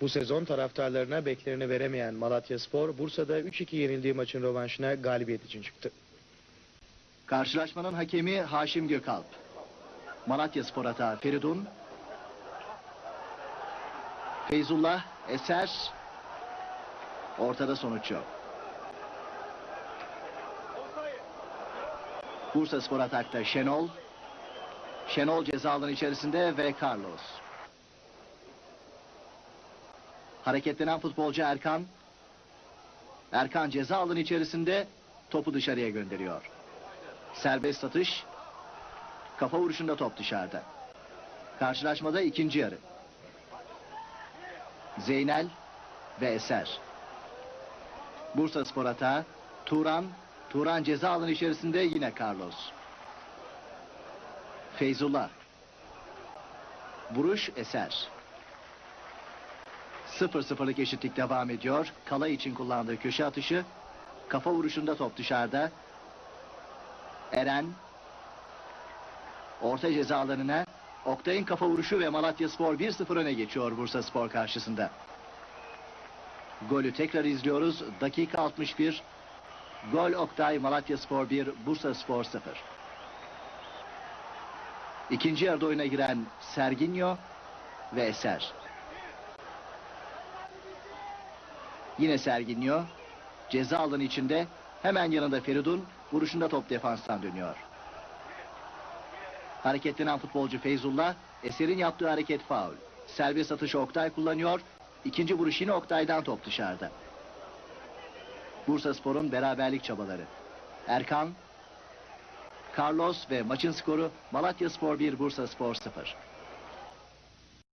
Bu sezon taraftarlarına beklerini veremeyen Malatya Spor, Bursa'da 3-2 yenildiği maçın rövanşına galibiyet için çıktı. Karşılaşmanın hakemi Haşim Gökalp. Malatya Spor hata Feridun. Feyzullah, Eser. Ortada sonuç yok. Bursa Spor atakta Şenol. Şenol ceza alanı içerisinde ve Carlos. Hareketlenen futbolcu Erkan. Erkan ceza alanı içerisinde topu dışarıya gönderiyor. Serbest atış. Kafa vuruşunda top dışarıda. Karşılaşmada ikinci yarı. Zeynel ve Eser. Bursa Spor hata. Turan. Turan ceza alanı içerisinde yine Carlos. Feyzullah. Vuruş Eser. 0-0'lık eşitlik devam ediyor. Kala için kullandığı köşe atışı. Kafa vuruşunda top dışarıda. Eren orta ceza alanına Oktay'ın kafa vuruşu ve Malatya Spor 1-0 öne geçiyor Bursa Spor karşısında. Golü tekrar izliyoruz. Dakika 61. Gol Oktay Malatya Spor 1, Bursa Spor 0. İkinci yarıda oyuna giren Serginho ve Eser. Yine Serginho. Ceza alanı içinde hemen yanında Feridun vuruşunda top defanstan dönüyor. Hareketlenen futbolcu Feyzullah Eser'in yaptığı hareket faul. Serbest atışı Oktay kullanıyor. İkinci vuruş yine Oktay'dan top dışarıda. Bursa Spor'un beraberlik çabaları. Erkan, Carlos ve maçın skoru Malatya Spor 1, Bursa Spor 0.